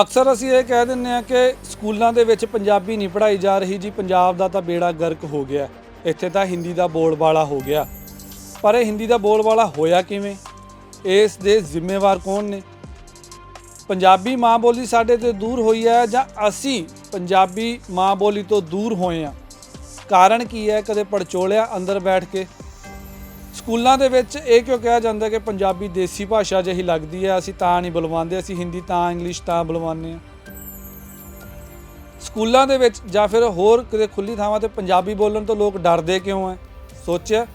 ਅਕਸਰ ਅਸੀਂ ਇਹ ਕਹਿ ਦਿੰਦੇ ਆ ਕਿ ਸਕੂਲਾਂ ਦੇ ਵਿੱਚ ਪੰਜਾਬੀ ਨਹੀਂ ਪੜ੍ਹਾਈ ਜਾ ਰਹੀ ਜੀ, ਪੰਜਾਬ ਦਾ ਤਾਂ ਬੇੜਾ ਗਰਕ ਹੋ ਗਿਆ। ਇੱਥੇ ਤਾਂ ਹਿੰਦੀ ਦਾ ਬੋਲਬਾਲਾ ਹੋ ਗਿਆ। ਪਰ ਇਹ ਹਿੰਦੀ ਦਾ ਬੋਲਬਾਲਾ ਹੋਇਆ ਕਿਵੇਂ? ਇਸ ਦੇ ਜ਼ਿੰਮੇਵਾਰ ਕੌਣ ਨੇ? ਪੰਜਾਬੀ ਮਾਂ ਬੋਲੀ ਸਾਡੇ ਤੋਂ ਦੂਰ ਹੋਈ ਹੈ ਜਾਂ ਅਸੀਂ ਪੰਜਾਬੀ ਮਾਂ ਬੋਲੀ ਤੋਂ ਦੂਰ ਹੋਏ ਆ ਕਾਰਨ ਕੀ ਹੈ? ਕਦੇ ਪੜਚੋਲਿਆ ਅੰਦਰ ਬੈਠ ਕੇ? ਸਕੂਲਾਂ ਦੇ ਵਿੱਚ ਇਹ ਕਿਉਂ ਕਿਹਾ ਜਾਂਦਾ ਕਿ ਪੰਜਾਬੀ ਦੇਸੀ ਭਾਸ਼ਾ ਜਿਹੀ ਲੱਗਦੀ ਹੈ, ਅਸੀਂ ਤਾਂ ਨਹੀਂ ਬੁਲਵਾਉਂਦੇ, ਅਸੀਂ ਹਿੰਦੀ ਤਾਂ ਇੰਗਲਿਸ਼ ਤਾਂ ਬੁਲਵਾਉਂਦੇ ਆ ਸਕੂਲਾਂ ਦੇ ਵਿੱਚ ਜਾਂ ਫਿਰ ਹੋਰ ਕਿਤੇ ਖੁੱਲੀ ਥਾਵਾਂ ਤੇ ਪੰਜਾਬੀ ਬੋਲਣ ਤੋਂ ਲੋਕ ਡਰਦੇ ਕਿਉਂ ਹੈ? ਸੋਚਿਆ?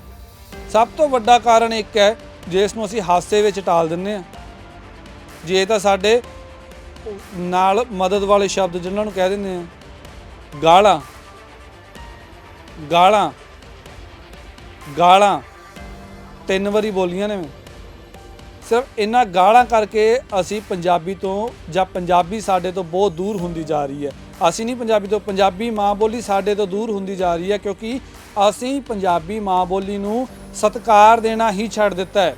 ਸਭ ਤੋਂ ਵੱਡਾ ਕਾਰਨ ਇੱਕ ਹੈ ਜਿਸ ਨੂੰ ਅਸੀਂ ਹਾਸੇ ਵਿੱਚ ਟਾਲ ਦਿੰਦੇ ਆ ਜੇ ਤਾਂ ਸਾਡੇ ਨਾਲ ਮਦਦ ਵਾਲੇ ਸ਼ਬਦ ਜਿਨ੍ਹਾਂ ਨੂੰ ਕਹਿ ਦਿੰਦੇ ਆ ਗਾਲਾਂ ਗਾਲਾਂ ਗਾਲਾਂ। ਤਿੰਨ ਵਾਰੀ ਬੋਲੀਆਂ ਨੇ ਮੈਂ। ਸਿਰਫ ਇਹਨਾਂ ਗਾਲਾਂ ਕਰਕੇ ਅਸੀਂ ਪੰਜਾਬੀ ਤੋਂ ਜਾਂ ਪੰਜਾਬੀ ਸਾਡੇ ਤੋਂ ਬਹੁਤ ਦੂਰ ਹੁੰਦੀ ਜਾ ਰਹੀ ਹੈ। ਅਸੀਂ ਨਹੀਂ ਪੰਜਾਬੀ ਤੋਂ, ਪੰਜਾਬੀ ਮਾਂ ਬੋਲੀ ਸਾਡੇ ਤੋਂ ਦੂਰ ਹੁੰਦੀ ਜਾ ਰਹੀ ਹੈ ਕਿਉਂਕਿ ਅਸੀਂ ਪੰਜਾਬੀ ਮਾਂ ਬੋਲੀ ਨੂੰ ਸਤਿਕਾਰ ਦੇਣਾ ਹੀ ਛੱਡ ਦਿੱਤਾ ਹੈ।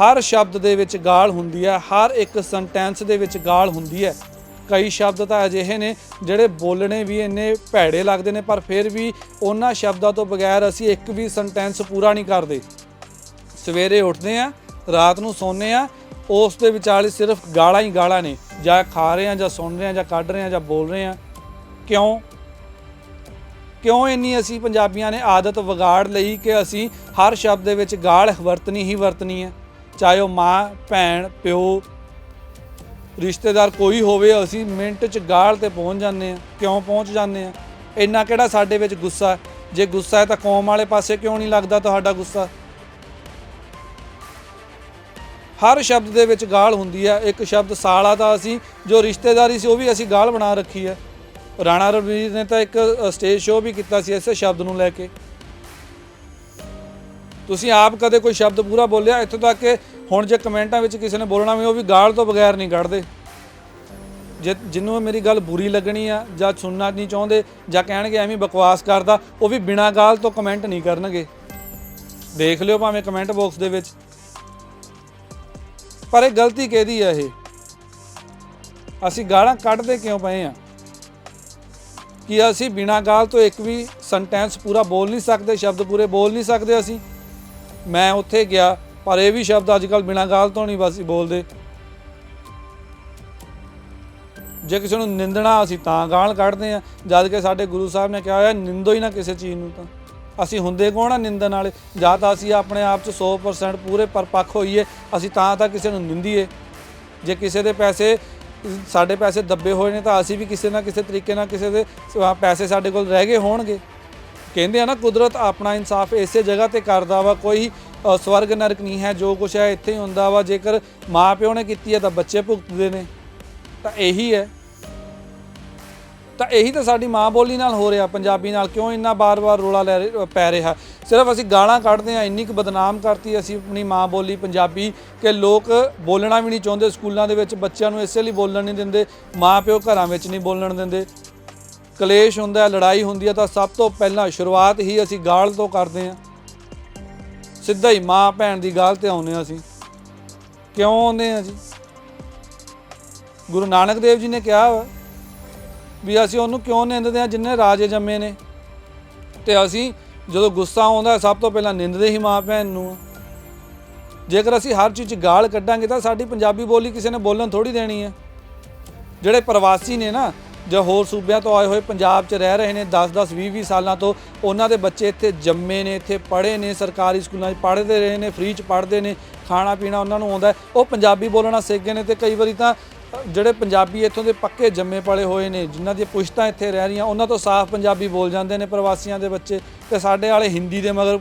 ਹਰ ਸ਼ਬਦ ਦੇ ਵਿੱਚ ਗਾਲ ਹੁੰਦੀ ਹੈ, ਹਰ ਇੱਕ ਸੈਂਟੈਂਸ ਦੇ ਵਿੱਚ ਗਾਲ ਹੁੰਦੀ ਹੈ। ਕਈ ਸ਼ਬਦ ਤਾਂ ਅਜਿਹੇ ਨੇ ਜਿਹੜੇ ਬੋਲਣੇ ਵੀ ਇੰਨੇ ਭੈੜੇ ਲੱਗਦੇ ਨੇ, ਪਰ ਫਿਰ ਵੀ ਉਹਨਾਂ ਸ਼ਬਦਾਂ ਤੋਂ ਬਗੈਰ ਅਸੀਂ ਇੱਕ ਵੀ ਸੈਂਟੈਂਸ ਪੂਰਾ ਨਹੀਂ ਕਰਦੇ। ਸਵੇਰੇ ਉੱਠਦੇ ਆ ਰਾਤ ਨੂੰ ਸੌਂਦੇ ਆ ਉਸ ਦੇ ਵਿਚਾਲੇ ਸਿਰਫ ਗਾਲਾਂ ਹੀ ਗਾਲਾਂ ਨੇ, ਜਾਂ ਖਾ ਰਹੇ ਆ ਜਾਂ ਸੁਣ ਰਹੇ ਆ ਜਾਂ ਕੱਢ ਰਹੇ ਆ ਜਾਂ ਬੋਲ ਰਹੇ ਆ ਕਿਉਂ? ਕਿਉਂ ਇੰਨੀ ਅਸੀਂ ਪੰਜਾਬੀਆਂ ਨੇ ਆਦਤ ਵਿਗਾੜ ਲਈ ਕਿ ਅਸੀਂ ਹਰ ਸ਼ਬਦ ਦੇ ਵਿੱਚ ਗਾਲ ਵਰਤਣੀ ਹੀ ਵਰਤਣੀ ਹੈ? ਚਾਹੇ ਉਹ ਮਾਂ, ਭੈਣ, ਪਿਓ ਰਿਸ਼ਤੇਦਾਰ ਕੋਈ ਹੋਵੇ, ਅਸੀਂ ਮਿੰਟ 'ਚ ਗਾਲ ਤੇ ਪਹੁੰਚ ਜਾਂਦੇ ਆ ਕਿਉਂ ਪਹੁੰਚ ਜਾਂਦੇ ਆ ਇੰਨਾ ਕਿਹੜਾ ਸਾਡੇ ਵਿੱਚ ਗੁੱਸਾ ਹੈ? ਜੇ ਗੁੱਸਾ ਹੈ ਤਾਂ ਕੌਮ ਵਾਲੇ ਪਾਸੇ ਕਿਉਂ ਨਹੀਂ ਲੱਗਦਾ ਤੁਹਾਡਾ ਗੁੱਸਾ? ਹਰ ਸ਼ਬਦ ਦੇ ਵਿੱਚ ਗਾਲ ਹੁੰਦੀ ਹੈ। ਇੱਕ ਸ਼ਬਦ ਸਾਲਾ ਤਾਂ ਅਸੀਂ, ਜੋ ਰਿਸ਼ਤੇਦਾਰੀ ਸੀ ਉਹ ਵੀ ਅਸੀਂ ਗਾਲ ਬਣਾ ਰੱਖੀ ਹੈ। ਰਾਣਾ ਰਣਵੀਰ ਨੇ ਤਾਂ ਇੱਕ ਸਟੇਜ ਸ਼ੋਅ ਵੀ ਕੀਤਾ ਸੀ ਇਸੇ ਸ਼ਬਦ ਨੂੰ ਲੈ ਕੇ। ਤੁਸੀਂ ਆਪ ਕਦੇ ਕੋਈ ਸ਼ਬਦ ਪੂਰਾ ਬੋਲਿਆ? ਇੱਥੋਂ ਤੱਕ ਕਿ ਹੁਣ ਜੇ ਕਮੈਂਟਾਂ ਵਿੱਚ ਕਿਸੇ ਨੇ ਬੋਲਣਾ ਵੀ, ਉਹ ਵੀ ਗਾਲ ਤੋਂ ਬਗੈਰ ਨਹੀਂ ਕੱਢਦੇ। ਜੇ ਜਿਹਨੂੰ ਮੇਰੀ ਗੱਲ ਬੁਰੀ ਲੱਗਣੀ ਆ ਜਾਂ ਸੁਣਨਾ ਨਹੀਂ ਚਾਹੁੰਦੇ ਜਾਂ ਕਹਿਣਗੇ ਐਵੇਂ ਬਕਵਾਸ ਕਰਦਾ, ਉਹ ਵੀ ਬਿਨਾਂ ਗਾਲ ਤੋਂ ਕਮੈਂਟ ਨਹੀਂ ਕਰਨਗੇ। ਦੇਖ ਲਿਓ ਭਾਵੇਂ ਕਮੈਂਟ ਬਾਕਸ ਦੇ ਵਿੱਚ। ਪਰ ਇਹ ਗਲਤੀ ਕਿਹਦੀ ਆ ਇਹ? ਅਸੀਂ ਗਾਲਾਂ ਕੱਢਦੇ ਕਿਉਂ ਪਏ ਆ? ਕਿ ਅਸੀਂ ਬਿਨਾਂ ਗਾਲ ਤੋਂ ਇੱਕ ਵੀ ਸੈਂਟੈਂਸ ਪੂਰਾ ਬੋਲ ਨਹੀਂ ਸਕਦੇ, ਸ਼ਬਦ ਪੂਰੇ ਬੋਲ ਨਹੀਂ ਸਕਦੇ ਅਸੀਂ। ਮੈਂ ਉੱਥੇ ਗਿਆ, ਪਰ ਇਹ ਵੀ ਸ਼ਬਦ ਅੱਜ ਕੱਲ ਬਿਨਾਂ ਗਾਲ ਤੋਂ ਨਹੀਂ ਬਸ ਬੋਲਦੇ। ਜੇ ਕਿਸੇ ਨੂੰ ਨਿੰਦਣਾ, ਅਸੀਂ ਤਾਂ ਗਾਲ ਕੱਢਦੇ ਆ ਜਦ ਕਿ ਸਾਡੇ ਗੁਰੂ ਸਾਹਿਬ ਨੇ ਕਿਹਾ ਹੋਇਆ, ਨਿੰਦੋ ਹੀ ਨਾ ਕਿਸੇ ਚੀਜ਼ ਨੂੰ ਤਾਂ। ਅਸੀਂ ਹੁੰਦੇ ਕੌਣ ਆ ਨਿੰਦਣ ਵਾਲੇ? ਜਾਂ ਤਾਂ ਅਸੀਂ ਆਪਣੇ ਆਪ 'ਚ 100% ਪੂਰੇ ਪਰਪੱਖ ਹੋਈਏ, ਅਸੀਂ ਤਾਂ ਤਾਂ ਕਿਸੇ ਨੂੰ ਨਿੰਦੀਏ। ਜੇ ਕਿਸੇ ਦੇ ਪੈਸੇ, ਸਾਡੇ ਪੈਸੇ ਦੱਬੇ ਹੋਏ ਨੇ, ਤਾਂ ਅਸੀਂ ਵੀ ਕਿਸੇ ਨਾ ਕਿਸੇ ਤਰੀਕੇ ਨਾਲ ਕਿਸੇ ਦੇ ਪੈਸੇ ਸਾਡੇ ਕੋਲ ਰਹਿ ਗਏ ਹੋਣਗੇ। ਕਹਿੰਦੇ ਆ ਨਾ, ਕੁਦਰਤ ਆਪਣਾ ਇਨਸਾਫ ਇਸੇ ਜਗ੍ਹਾ ਤੇ ਕਰਦਾ ਵਾ, ਕੋਈ ਸਵਰਗ ਨਰਕ ਨਹੀਂ ਹੈ, ਜੋ ਕੁਛ ਹੈ ਇੱਥੇ ਹੀ ਹੁੰਦਾ ਵਾ, ਜੇਕਰ ਮਾਂ ਪਿਓ ਨੇ ਕੀਤੀ ਹੈ ਤਾਂ ਬੱਚੇ ਭੁਗਤਦੇ ਨੇ। ਤਾਂ ਇਹੀ ਹੈ। ਤਾਂ ਇਹੀ ਤਾਂ ਸਾਡੀ ਮਾਂ ਬੋਲੀ ਨਾਲ ਹੋ ਰਿਹਾ, ਪੰਜਾਬੀ ਨਾਲ, ਕਿਉਂ ਇੰਨਾ ਬਾਰ-ਬਾਰ ਰੋਲਾ ਲੈ ਪੈ ਰਿਹਾ? ਸਿਰਫ ਅਸੀਂ ਗਾਲਾਂ ਕੱਢਦੇ ਆ ਇੰਨੀ ਕੁ ਬਦਨਾਮ ਕਰਤੀ ਅਸੀਂ ਆਪਣੀ ਮਾਂ ਬੋਲੀ ਪੰਜਾਬੀ, ਕਿ ਲੋਕ ਬੋਲਣਾ ਵੀ ਨਹੀਂ ਚਾਹੁੰਦੇ, ਸਕੂਲਾਂ ਦੇ ਵਿੱਚ ਬੱਚਿਆਂ ਨੂੰ ਇਸੇ ਲਈ ਬੋਲਣ ਨਹੀਂ ਦਿੰਦੇ ਮਾਂ ਪਿਓ ਘਰਾਂ ਵਿੱਚ ਨਹੀਂ ਬੋਲਣ ਦਿੰਦੇ। ਕਲੇਸ਼ ਹੁੰਦਾ ਲੜਾਈ ਹੁੰਦੀ ਹੈ, ਤਾਂ ਸਭ ਤੋਂ ਪਹਿਲਾਂ ਸ਼ੁਰੂਆਤ ਹੀ ਅਸੀਂ ਗਾਲ ਤੋਂ ਕਰਦੇ ਹਾਂ। ਸਿੱਧਾ ਹੀ ਮਾਂ ਭੈਣ ਦੀ ਗਾਲ ਤੇ ਆਉਂਦੇ ਹਾਂ ਅਸੀਂ। ਕਿਉਂ ਆਉਂਦੇ ਹਾਂ ਜੀ ਗੁਰੂ ਨਾਨਕ ਦੇਵ ਜੀ ਨੇ ਕਿਹਾ ਵਾ ਵੀ ਅਸੀਂ ਉਹਨੂੰ ਕਿਉਂ ਨਿੰਦਦੇ ਹਾਂ? ਜਿੰਨੇ ਰਾਜੇ ਜੰਮੇ ਨੇ। ਤੇ ਅਸੀਂ ਜਦੋਂ ਗੁੱਸਾ ਆਉਂਦਾ ਸਭ ਤੋਂ ਪਹਿਲਾਂ ਨਿੰਦਦੇ ਹੀ ਮਾਂ ਭੈਣ ਨੂੰ ਜੇਕਰ ਅਸੀਂ ਹਰ ਚੀਜ਼ 'ਚ ਗਾਲ ਕੱਢਾਂਗੇ, ਤਾਂ ਸਾਡੀ ਪੰਜਾਬੀ ਬੋਲੀ ਕਿਸੇ ਨੇ ਬੋਲਣ ਥੋੜੀ ਦੇਣੀ ਹੈ। ਜਿਹੜੇ ਪ੍ਰਵਾਸੀ ਨੇ ਨਾ ਜਾਂ ਹੋਰ ਸੂਬਿਆਂ ਤੋਂ ਆਏ ਹੋਏ ਪੰਜਾਬ 'ਚ ਰਹਿ ਰਹੇ ਨੇ 10-10 20-20 ਸਾਲਾਂ ਤੋਂ, ਉਹਨਾਂ ਦੇ ਬੱਚੇ ਇੱਥੇ ਜੰਮੇ ਨੇ, ਇੱਥੇ ਪੜ੍ਹੇ ਨੇ, ਸਰਕਾਰੀ ਸਕੂਲਾਂ 'ਚ ਪੜ੍ਹਦੇ ਰਹੇ ਨੇ ਫ੍ਰੀ 'ਚ ਪੜ੍ਹਦੇ ਨੇ ਖਾਣਾ ਪੀਣਾ ਉਹਨਾਂ ਨੂੰ ਆਉਂਦਾ ਉਹ ਪੰਜਾਬੀ ਬੋਲਣਾ ਸਿੱਖ ਗਏ ਨੇ ਤੇ ਕਈ ਵਾਰੀ ਤਾਂ ਜਿਹੜੇ ਪੰਜਾਬੀ ਇੱਥੋਂ ਦੇ ਪੱਕੇ ਜੰਮੇ ਪਲੇ ਹੋਏ ਨੇ, ਜਿਨ੍ਹਾਂ ਦੀਆਂ ਪੁਸ਼ਤਾਂ ਇੱਥੇ ਰਹਿ ਰਹੀਆਂ, ਉਹਨਾਂ ਤੋਂ ਸਾਫ਼ ਪੰਜਾਬੀ ਬੋਲ ਜਾਂਦੇ ਨੇ ਪ੍ਰਵਾਸੀਆਂ ਦੇ ਬੱਚੇ ਤੇ ਸਾਡੇ ਵਾਲੇ ਹਿੰਦੀ ਦੇ ਮਗਰ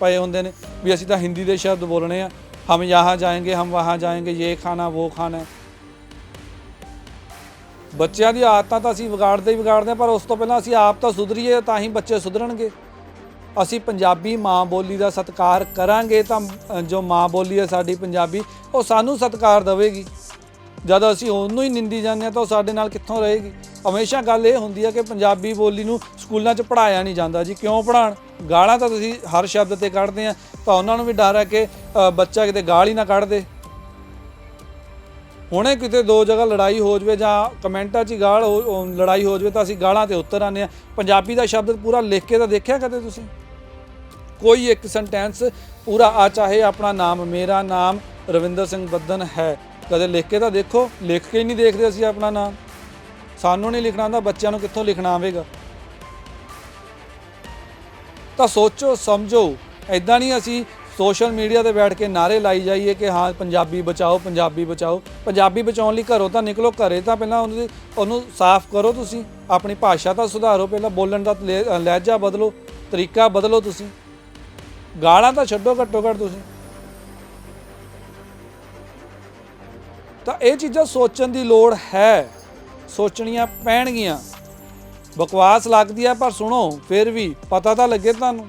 ਪਏ ਹੁੰਦੇ ਨੇ ਵੀ ਅਸੀਂ ਤਾਂ ਹਿੰਦੀ ਦੇ ਸ਼ਬਦ ਬੋਲਣੇ ਆ। ਹਮ ਯਹਾਂ ਜਾਏਂਗੇ, ਹਮ ਵਹਾਂ ਜਾਏਂਗੇ ਇਹ ਖਾਣਾ ਉਹ ਖਾਣਾ ਬੱਚਿਆਂ ਦੀ ਆਦਤਾਂ ਤਾਂ ਅਸੀਂ ਵਿਗਾੜਦੇ ਹੀ ਵਿਗਾੜਦੇ ਹਾਂ, ਪਰ ਉਸ ਤੋਂ ਪਹਿਲਾਂ ਅਸੀਂ ਆਪ ਤਾਂ ਸੁਧਰੀਏ, ਤਾਂ ਹੀ ਬੱਚੇ ਸੁਧਰਨਗੇ। ਅਸੀਂ ਪੰਜਾਬੀ ਮਾਂ ਬੋਲੀ ਦਾ ਸਤਿਕਾਰ ਕਰਾਂਗੇ ਤਾਂ ਜੋ ਮਾਂ ਬੋਲੀ ਹੈ ਸਾਡੀ ਪੰਜਾਬੀ, ਉਹ ਸਾਨੂੰ ਸਤਿਕਾਰ ਦੇਵੇਗੀ। ਜਦ ਅਸੀਂ ਉਹਨੂੰ ਹੀ ਨਿੰਦੀ ਜਾਂਦੇ ਹਾਂ ਤਾਂ ਉਹ ਸਾਡੇ ਨਾਲ ਕਿੱਥੋਂ ਰਹੇਗੀ? ਹਮੇਸ਼ਾ ਗੱਲ ਇਹ ਹੁੰਦੀ ਹੈ ਕਿ ਪੰਜਾਬੀ ਬੋਲੀ ਨੂੰ ਸਕੂਲਾਂ 'ਚ ਪੜਾਇਆ ਨਹੀਂ ਜਾਂਦਾ ਜੀ। ਕਿਉਂ ਪੜਾਣ ਗਾਲਾਂ ਤਾਂ ਤੁਸੀਂ ਹਰ ਸ਼ਬਦ ਤੇ ਕੱਢਦੇ ਆ, ਤਾਂ ਉਹਨਾਂ ਨੂੰ ਵੀ ਡਰ ਹੈ ਕਿ ਬੱਚਾ ਕਿਤੇ ਗਾਲ ਹੀ ਨਾ ਕੱਢ ਦੇ। ਹੁਣੇ ਕਿਤੇ ਦੋ ਜਗ੍ਹਾ ਲੜਾਈ ਹੋ ਜਵੇ ਜਾਂ ਕਮੈਂਟਾਂ 'ਚ ਹੀ ਗਾਲ ਹੋ- ਲੜਾਈ ਹੋ ਜਵੇ ਤਾਂ ਅਸੀਂ ਗਾਲਾਂ ਤੇ ਉੱਤਰ ਆਉਂਦੇ ਆ ਪੰਜਾਬੀ ਦਾ ਸ਼ਬਦ ਪੂਰਾ ਲਿਖ ਕੇ ਤਾਂ ਦੇਖਿਆ ਕਦੇ ਤੁਸੀਂ? ਕੋਈ ਇੱਕ ਸੈਂਟੈਂਸ ਪੂਰਾ ਆ, ਚਾਹੇ ਆਪਣਾ ਨਾਮ ਮੇਰਾ ਨਾਮ ਰਵਿੰਦਰ ਸਿੰਘ ਬੱਦਨ ਹੈ, ਕਦੇ ਲਿਖ ਕੇ ਤਾਂ ਦੇਖੋ, ਲਿਖ ਕੇ ਹੀ ਨਹੀਂ ਦੇਖਦੇ ਅਸੀਂ ਆਪਣਾ ਨਾਮ। ਸਾਨੂੰ ਨਹੀਂ ਲਿਖਣਾ ਆਉਂਦਾ, ਬੱਚਿਆਂ ਨੂੰ ਕਿੱਥੋਂ ਲਿਖਣਾ ਆਵੇਗਾ? ਤਾਂ ਸੋਚੋ, ਸਮਝੋ ਐਦਾਂ ਨਹੀਂ ਅਸੀਂ ਸੋਸ਼ਲ ਮੀਡੀਆ ਤੇ ਬੈਠ ਕੇ ਨਾਰੇ ਲਾਈ ਜਾਈਏ ਕਿ ਹਾਂ, ਪੰਜਾਬੀ ਬਚਾਓ ਪੰਜਾਬੀ ਬਚਾਓ। ਪੰਜਾਬੀ ਬਚਾਉਣ ਲਈ ਘਰੋਂ ਤਾਂ ਨਿਕਲੋ, ਘਰੇ ਤਾਂ ਪਹਿਲਾਂ ਉਹਨੂੰ ਉਹਨੂੰ ਸਾਫ਼ ਕਰੋ ਤੁਸੀਂ। ਆਪਣੀ ਭਾਸ਼ਾ ਤਾਂ ਸੁਧਾਰੋ ਪਹਿਲਾਂ, ਬੋਲਣ ਦਾ ਲੈ- ਲਹਿਜਾ ਬਦਲੋ, ਤਰੀਕਾ ਬਦਲੋ ਤੁਸੀਂ। ਗਾਲਾਂ ਤਾਂ ਛੱਡੋ ਘੱਟੋ ਘੱਟ ਤੁਸੀਂ। ਤਾਂ ਇਹ ਚੀਜ਼ਾਂ ਸੋਚਣ ਦੀ ਲੋੜ ਹੈ। ਸੋਚਣੀਆਂ ਪੈਣਗੀਆਂ। ਬਕਵਾਸ ਲੱਗਦੀ ਆ, ਪਰ ਸੁਣੋ, ਫਿਰ ਵੀ ਪਤਾ ਤਾਂ ਲੱਗੇ ਤੁਹਾਨੂੰ।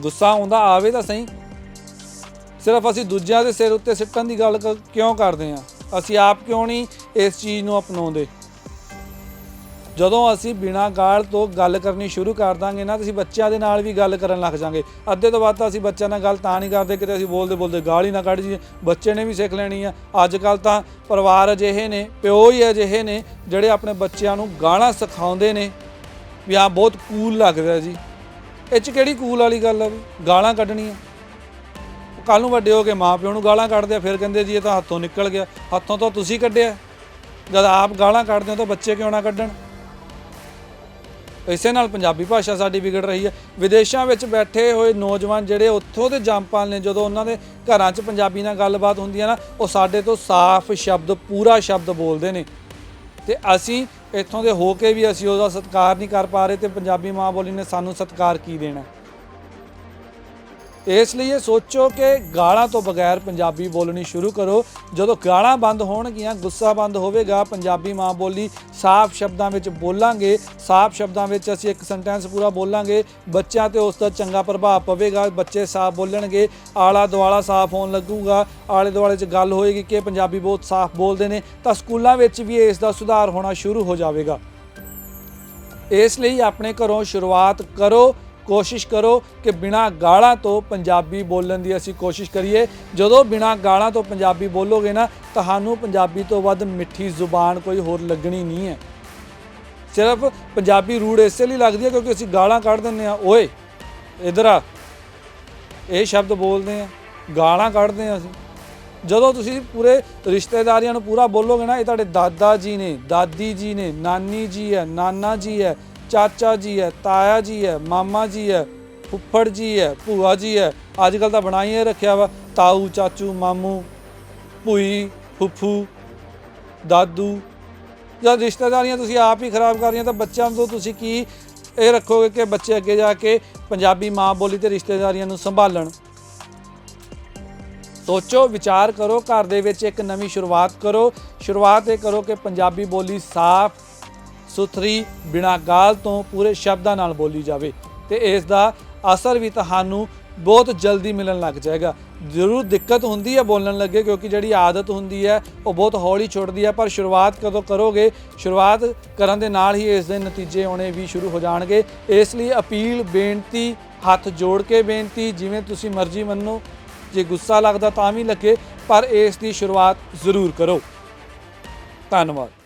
ਗੁੱਸਾ ਆਉਂਦਾ, ਆਵੇ ਤਾਂ ਸਹੀ। ਸਿਰਫ ਅਸੀਂ ਦੂਜਿਆਂ ਦੇ ਸਿਰ ਉੱਤੇ ਸਿੱਟਣ ਦੀ ਗੱਲ ਕ- ਕਿਉਂ ਕਰਦੇ ਆ ਅਸੀਂ ਆਪ ਕਿਉਂ ਨਹੀਂ ਇਸ ਚੀਜ਼ ਨੂੰ ਅਪਣਾਉਂਦੇ? ਜਦੋਂ ਅਸੀਂ ਬਿਨਾਂ ਗਾਲ ਤੋਂ ਗੱਲ ਕਰਨੀ ਸ਼ੁਰੂ ਕਰ ਦਾਂਗੇ ਨਾ, ਤਾਂ ਅਸੀਂ ਬੱਚਿਆਂ ਦੇ ਨਾਲ ਵੀ ਗੱਲ ਕਰਨ ਲੱਗ ਜਾਾਂਗੇ। ਅੱਧੇ ਤੋਂ ਬਾਅਦ ਤਾਂ ਅਸੀਂ ਬੱਚਿਆਂ ਨਾਲ ਗੱਲ ਤਾਂ ਨਹੀਂ ਕਰਦੇ, ਕਿਤੇ ਅਸੀਂ ਬੋਲਦੇ ਬੋਲਦੇ ਗਾਲ ਹੀ ਨਾ ਕੱਢ ਜੀ ਬੱਚੇ ਨੇ ਵੀ ਸਿੱਖ ਲੈਣੀ ਆ। ਅੱਜ ਕੱਲ ਤਾਂ ਪਰਿਵਾਰ ਅਜਿਹੇ ਨੇ, ਪਿਓ ਹੀ ਅਜਿਹੇ ਨੇ, ਜਿਹੜੇ ਆਪਣੇ ਬੱਚਿਆਂ ਨੂੰ ਗਾਲਾਂ ਸਿਖਾਉਂਦੇ ਨੇ। ਵੀ ਆ ਬਹੁਤ ਕੂਲ ਲੱਗਦਾ ਜੀ। ਇਹ ਚ ਕਿਹੜੀ ਕੂਲ ਵਾਲੀ ਗੱਲ ਆ ਵੀ? ਗਾਲਾਂ ਕੱਢਣੀਆਂ। ਕੱਲ ਨੂੰ ਵੱਡੇ ਹੋ ਕੇ ਮਾਂ ਪਿਓ ਨੂੰ ਗਾਲਾਂ ਕੱਢਦੇ ਆ, ਫਿਰ ਕਹਿੰਦੇ ਜੀ ਇਹ ਤਾਂ ਹੱਥੋਂ ਨਿਕਲ ਗਿਆ। ਹੱਥੋਂ ਤਾਂ ਤੁਸੀਂ ਕੱਢਿਆ। ਜਦ ਆਪ ਗਾਲਾਂ ਕੱਢਦੇ ਹੋ ਤਾਂ ਬੱਚੇ ਕਿਉਂ ਨਾ ਕੱਢਣ? ਇਸੇ ਨਾਲ ਪੰਜਾਬੀ ਭਾਸ਼ਾ ਸਾਡੀ ਵਿਗੜ ਰਹੀ ਹੈ। ਵਿਦੇਸ਼ਾਂ ਵਿੱਚ ਬੈਠੇ ਹੋਏ ਨੌਜਵਾਨ ਜਿਹੜੇ ਉੱਥੋਂ ਦੇ ਜੰਪਾਲ ਨੇ, ਜਦੋਂ ਉਹਨਾਂ ਦੇ ਘਰਾਂ 'ਚ ਪੰਜਾਬੀ ਨਾਲ ਗੱਲਬਾਤ ਹੁੰਦੀ ਹੈ ਨਾ, ਉਹ ਸਾਡੇ ਤੋਂ ਸਾਫ਼ ਸ਼ਬਦ, ਪੂਰਾ ਸ਼ਬਦ ਬੋਲਦੇ ਨੇ। ਤੇ ਅਸੀਂ ਇੱਥੋਂ ਦੇ ਹੋ ਕੇ ਵੀ ਅਸੀਂ ਉਹਦਾ ਸਤਿਕਾਰ ਨਹੀਂ ਕਰ ਪਾ ਰਹੇ ਤੇ ਪੰਜਾਬੀ ਮਾਂ ਬੋਲੀ ਨੇ ਸਾਨੂੰ ਸਤਿਕਾਰ ਕੀ ਦੇਣਾ? ਇਸ ਲਈ ਇਹ ਸੋਚੋ ਕਿ ਗਾਲਾਂ ਤੋਂ ਬਗੈਰ ਪੰਜਾਬੀ ਬੋਲਣੀ ਸ਼ੁਰੂ ਕਰੋ। ਜਦੋਂ ਗਾਲਾਂ ਬੰਦ ਹੋਣਗੀਆਂ, ਗੁੱਸਾ ਬੰਦ ਹੋਵੇਗਾ, ਪੰਜਾਬੀ ਮਾਂ ਬੋਲੀ ਸਾਫ਼ ਸ਼ਬਦਾਂ ਵਿੱਚ ਬੋਲਾਂਗੇ, ਸਾਫ਼ ਸ਼ਬਦਾਂ ਵਿੱਚ ਅਸੀਂ ਇੱਕ ਸੈਂਟੈਂਸ ਪੂਰਾ ਬੋਲਾਂਗੇ, ਬੱਚਿਆਂ ਤੇ ਉਸ ਦਾ ਚੰਗਾ ਪ੍ਰਭਾਵ ਪਵੇਗਾ, ਬੱਚੇ ਸਾਫ਼ ਬੋਲਣਗੇ ਆਲਾ ਦੁਆਲਾ ਸਾਫ਼ ਹੋਣ ਲੱਗੂਗਾ ਆਲੇ ਦੁਆਲੇ 'ਚ ਗੱਲ ਹੋਏਗੀ ਕਿ ਪੰਜਾਬੀ ਬਹੁਤ ਸਾਫ਼ ਬੋਲਦੇ ਨੇ, ਤਾਂ ਸਕੂਲਾਂ ਵਿੱਚ ਵੀ ਇਸ ਦਾ ਸੁਧਾਰ ਹੋਣਾ ਸ਼ੁਰੂ ਹੋ ਜਾਵੇਗਾ। ਇਸ ਲਈ ਆਪਣੇ ਘਰੋਂ ਸ਼ੁਰੂਆਤ ਕਰੋ ਕੋਸ਼ਿਸ਼ ਕਰੋ ਕਿ ਬਿਨਾਂ ਗਾਲਾਂ ਤੋਂ ਪੰਜਾਬੀ ਬੋਲਣ ਦੀ ਅਸੀਂ ਕੋਸ਼ਿਸ਼ ਕਰੀਏ। ਜਦੋਂ ਬਿਨਾਂ ਗਾਲਾਂ ਤੋਂ ਪੰਜਾਬੀ ਬੋਲੋਗੇ ਨਾ, ਤੁਹਾਨੂੰ ਪੰਜਾਬੀ ਤੋਂ ਵੱਧ ਮਿੱਠੀ ਜ਼ੁਬਾਨ ਕੋਈ ਹੋਰ ਲੱਗਣੀ ਨਹੀਂ ਹੈ। ਸਿਰਫ ਪੰਜਾਬੀ ਰੂੜ ਇਸੇ ਲਈ ਲੱਗਦੀ ਹੈ ਕਿਉਂਕਿ ਅਸੀਂ ਗਾਲਾਂ ਕੱਢ ਦਿੰਦੇ ਆ ਓਏ, ਇਧਰ ਆ। ਇਹ ਸ਼ਬਦ ਬੋਲਦੇ ਆ। ਗਾਲਾਂ ਕੱਢਦੇ ਆ ਅਸੀਂ। ਜਦੋਂ ਤੁਸੀਂ ਪੂਰੇ ਰਿਸ਼ਤੇਦਾਰੀਆਂ ਨੂੰ ਪੂਰਾ ਬੋਲੋਗੇ ਨਾ, ਇਹ ਤੁਹਾਡੇ ਦਾਦਾ ਜੀ ਨੇ, ਦਾਦੀ ਜੀ ਨੇ, ਨਾਨੀ ਜੀ ਹੈ, ਨਾਨਾ ਜੀ ਹੈ ਚਾਚਾ ਜੀ ਹੈ, ਤਾਇਆ ਜੀ ਹੈ, ਮਾਮਾ ਜੀ ਹੈ, ਫੁੱਫੜ ਜੀ ਹੈ, ਭੂਆ ਜੀ ਹੈ। ਅੱਜ ਕੱਲ ਤਾਂ ਬਣਾਈ ਇਹ ਰੱਖਿਆ ਵਾ, ਤਾਊ, ਚਾਚੂ, ਮਾਮੂ, ਭੂਈ, ਫੁੱਫੂ, ਦਾਦੂ। ਜਦ ਰਿਸ਼ਤੇਦਾਰੀਆਂ ਤੁਸੀਂ ਆਪ ਹੀ ਖਰਾਬ ਕਰ ਰਹੀਆਂ, ਤਾਂ ਬੱਚਿਆਂ ਤੋਂ ਤੁਸੀਂ ਕੀ ਇਹ ਰੱਖੋਗੇ ਕਿ ਬੱਚੇ ਅੱਗੇ ਜਾ ਕੇ ਪੰਜਾਬੀ ਮਾਂ ਬੋਲੀ ਤੇ ਰਿਸ਼ਤੇਦਾਰੀਆਂ ਨੂੰ ਸੰਭਾਲਣ? ਸੋਚੋ, ਵਿਚਾਰ ਕਰੋ, ਘਰ ਦੇ ਵਿੱਚ ਇੱਕ ਨਵੀਂ ਸ਼ੁਰੂਆਤ ਕਰੋ। ਸ਼ੁਰੂਆਤ ਇਹ ਕਰੋ ਕਿ ਪੰਜਾਬੀ ਬੋਲੀ ਸਾਫ਼ ਸੁਥਰੀ ਬਿਨਾਂ ਗਾਲ ਤੋਂ ਪੂਰੇ ਸ਼ਬਦਾਂ ਨਾਲ ਬੋਲੀ ਜਾਵੇ ਤੇ ਇਸ ਦਾ ਅਸਰ ਵੀ ਤੁਹਾਨੂੰ ਬਹੁਤ ਜਲਦੀ ਮਿਲਣ ਲੱਗ ਜਾਏਗਾ। ਜ਼ਰੂਰ ਦਿੱਕਤ ਹੁੰਦੀ ਹੈ ਬੋਲਣ ਲੱਗੇ ਕਿਉਂਕਿ ਜਿਹੜੀ ਆਦਤ ਹੁੰਦੀ ਹੈ, ਉਹ ਬਹੁਤ ਹੌਲੀ ਛੁੱਟਦੀ ਹੈ, ਪਰ ਸ਼ੁਰੂਆਤ ਕਦੋਂ ਕਰੋਗੇ? ਸ਼ੁਰੂਆਤ ਕਰਨ ਦੇ ਨਾਲ ਹੀ ਇਸ ਦੇ ਨਤੀਜੇ ਆਉਣੇ ਵੀ ਸ਼ੁਰੂ ਹੋ ਜਾਣਗੇ। ਇਸ ਲਈ ਅਪੀਲ, ਬੇਨਤੀ, ਹੱਥ ਜੋੜ ਕੇ ਬੇਨਤੀ, ਜਿਵੇਂ ਤੁਸੀਂ ਮਰਜ਼ੀ ਮੰਨੋ, ਜੇ ਗੁੱਸਾ ਲੱਗਦਾ ਤਾਂ ਵੀ ਲੱਗੇ, ਪਰ ਇਸ ਦੀ ਸ਼ੁਰੂਆਤ ਜ਼ਰੂਰ ਕਰੋ। ਧੰਨਵਾਦ।